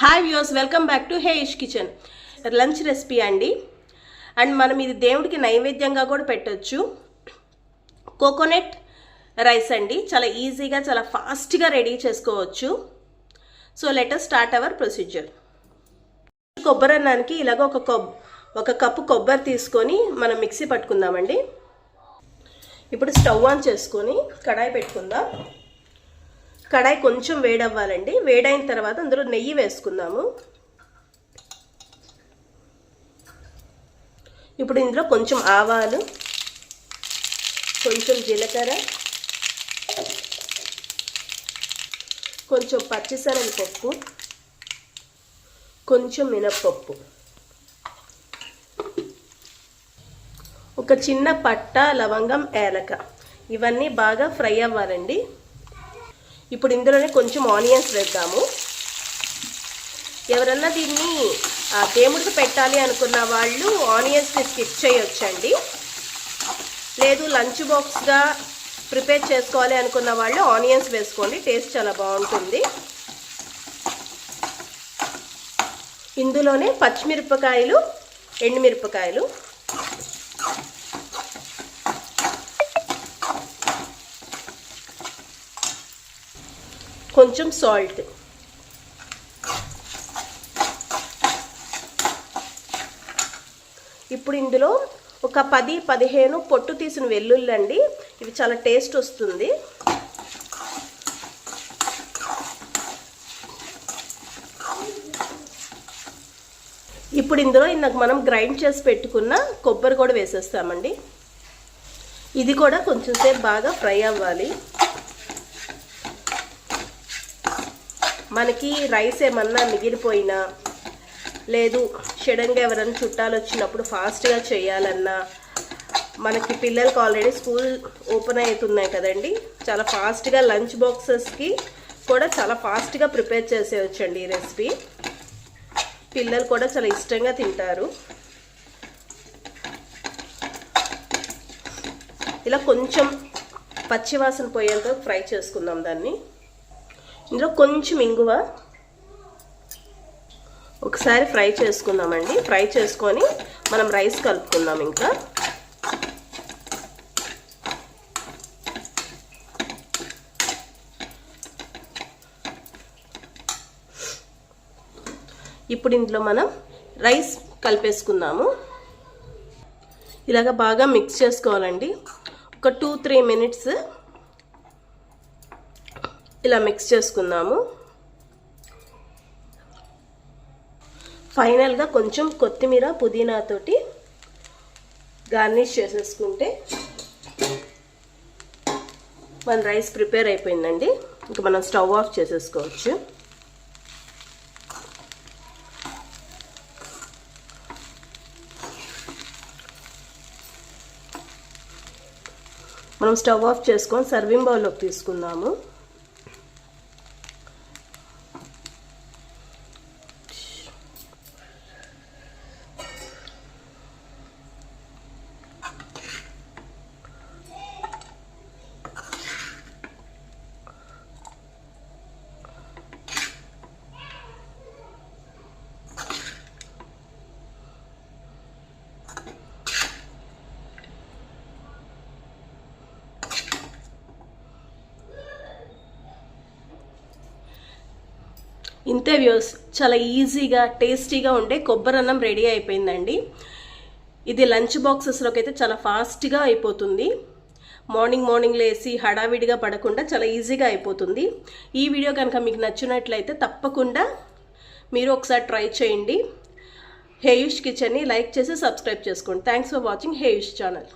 Hi viewers welcome back to Hesh kitchen lunch recipe అండి. And మనం ఇది దేవుడికి నైవేద్యంగా కూడా పెట్టచ్చు. కోకోనట్ రైస్ అండి. చాలా ఈజీగా చాలా ఫాస్ట్గా రెడీ చేసుకోవచ్చు. So let's start our procedure కొబ్బరి అన్నానికి ఇలాగ ఒక కొబ్ ఒక కప్పు కొబ్బరి తీసుకొని మనం మిక్సీ పట్టుకుందామండి. ఇప్పుడు స్టవ్ ఆన్ చేసుకొని కడాయి పెట్టుకుందాం. కడాయి కొంచెం వేడవ్వాలండి. వేడైన తర్వాత అందులో నెయ్యి వేసుకుందాము. ఇప్పుడు ఇందులో కొంచెం ఆవాలు కొంచెం జీలకర్ర కొంచెం పచ్చిశనగపప్పు కొంచెం మినప్పప్పు. ఒక చిన్న పట్ట లవంగం ఏలక. ఇవన్నీ బాగా ఫ్రై అవ్వాలండి. ఇప్పుడు ఇందులోనే కొంచెం ఆనియన్స్ వేద్దాము. ఎవరన్నా దీన్ని ఆ, దేవుడికి పెట్టాలి అనుకున్న వాళ్ళు ఆనియన్స్ని స్కిప్ చేయొచ్చండి. లేదు లంచ్ బాక్స్గా ప్రిపేర్ చేసుకోవాలి అనుకున్న వాళ్ళు ఆనియన్స్ వేసుకోండి టేస్ట్ చాలా బాగుంటుంది. ఇందులోనే పచ్చిమిరపకాయలు ఎండుమిరపకాయలు కొంచెం సాల్ట్ ఇప్పుడు ఇందులో ఒక పది పదిహేను పొట్టు తీసిన వెల్లుల్లి అండి. ఇవి చాలా టేస్ట్ వస్తుంది. ఇప్పుడు ఇందులో ఇందాక మనం గ్రైండ్ చేసి పెట్టుకున్న కొబ్బరి కూడా వేసేస్తామండి. ఇది కూడా కొంచెం సేపు బాగా ఫ్రై అవ్వాలి. మనకి రైస్ ఏమన్నా మిగిలిపోయినా లేదు షడన్గా ఎవరైనా చుట్టాలు వచ్చినప్పుడు ఫాస్ట్గా చేయాలన్నా మనకి పిల్లలకి ఆల్రెడీ స్కూల్ ఓపెన్ అవుతున్నాయి కదండి. చాలా ఫాస్ట్గా లంచ్ బాక్సెస్కి కూడా చాలా ఫాస్ట్గా ప్రిపేర్ చేసేయచ్చండి ఈ రెసిపీ. పిల్లలు కూడా చాలా ఇష్టంగా తింటారు. ఇలా కొంచెం పచ్చివాసన పోయేంత ఫ్రై చేసుకుందాం దాన్ని. ఇందులో కొంచెం ఇంగువ. ఒకసారి ఫ్రై చేసుకుందామండి. ఫ్రై చేసుకొని మనం రైస్ కలుపుకుందాం ఇంకా. ఇప్పుడు ఇందులో మనం రైస్ కలిపేసుకుందాము. ఇలాగ బాగా మిక్స్ చేసుకోవాలండి. ఒక టూ త్రీ మినిట్స్ ఇలా మిక్స్ చేసుకుందాము. ఫైనల్గా కొంచెం కొత్తిమీర పుదీనాతోటి గార్నిష్ చేసేసుకుంటే మన రైస్ ప్రిపేర్ అయిపోయిందండి. ఇంకా మనం స్టవ్ ఆఫ్ చేసేసుకోవచ్చు. మనం స్టవ్ ఆఫ్ చేసుకొని సర్వింగ్ బౌల్లోకి తీసుకుందాము. ఇంతే వ్యూస్ చాలా ఈజీగా టేస్టీగా ఉండే కొబ్బరి అన్నం రెడీ అయిపోయిందండి. ఇది లంచ్ బాక్సెస్లోకి అయితే చాలా ఫాస్ట్గా అయిపోతుంది. మార్నింగ్ మార్నింగ్ లేసి హడావిడిగా పడకుండా చాలా ఈజీగా అయిపోతుంది. ఈ వీడియో కనుక మీకు నచ్చినట్లయితే తప్పకుండా మీరు ఒకసారి ట్రై చేయండి. హేయుష్ కిచెన్ని లైక్ చేసి సబ్స్క్రైబ్ చేసుకోండి. Thanks for watching Hayush channel.